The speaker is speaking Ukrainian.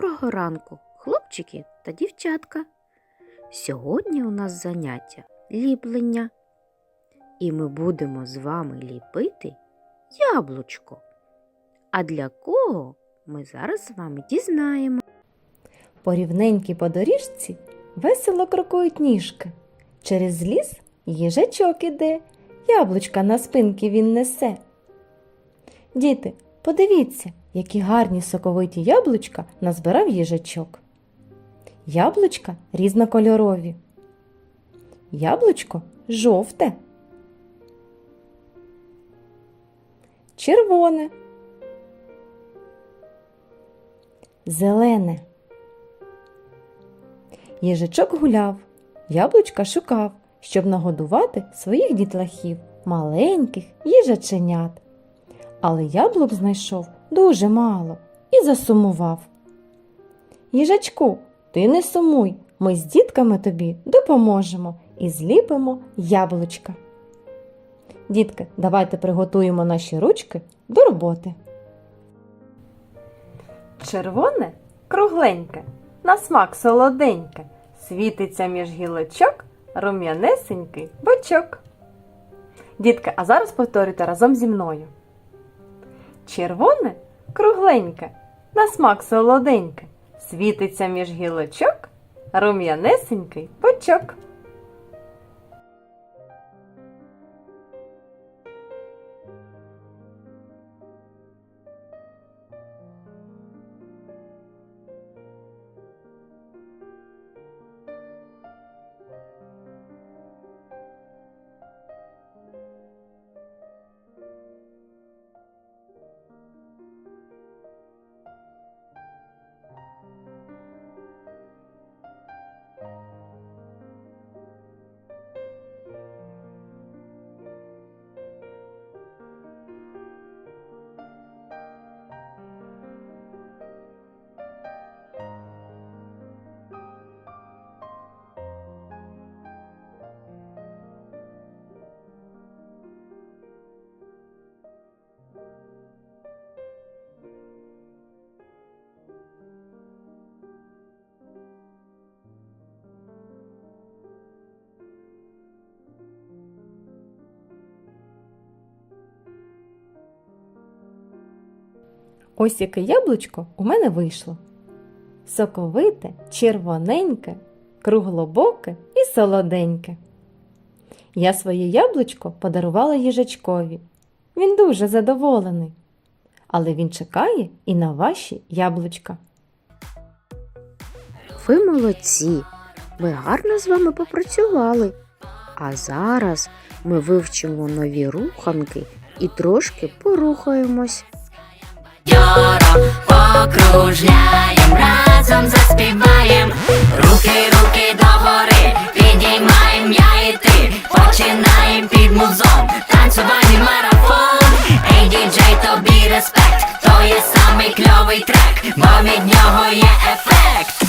Доброго ранку, хлопчики та дівчатка. Сьогодні у нас заняття ліплення. І ми будемо з вами ліпити яблучко. А для кого ми зараз з вами дізнаємо. По рівненькій по доріжці весело крокують ніжки. Через ліс їжачок іде, яблучка на спинки він несе. Діти, подивіться, які гарні соковиті яблучка назбирав їжачок. Яблучка різнокольорові. Яблучко жовте. Червоне. Зелене. Їжачок гуляв, яблучка шукав, щоб нагодувати своїх дітлахів, маленьких їжаченят. Але яблук знайшов дуже мало і засумував. Їжачку, ти не сумуй, ми з дітками тобі допоможемо і зліпимо яблучка. Дітки, давайте приготуємо наші ручки до роботи. Червоне кругленьке, на смак солоденьке, світиться між гілочок рум'янесенький бочок. Дітки, а зараз повторюйте разом зі мною. Червоне кругленьке, на смак солоденьке, світиться між гілочок рум'янесенький бочок. Ось яке яблучко у мене вийшло. Соковите, червоненьке, круглобоке і солоденьке. Я своє яблучко подарувала їжачкові. Він дуже задоволений. Але він чекає і на ваші яблучка. Ви молодці! Ми гарно з вами попрацювали. А зараз ми вивчимо нові руханки і трошки порухаємось. Йоро, покружляєм, разом заспіваєм. Руки, руки догори, підіймаєм я і ти. Починаєм під музон, танцювальний марафон. Ей, діджей, тобі респект, то є самий кльовий трек, бо від нього є ефект.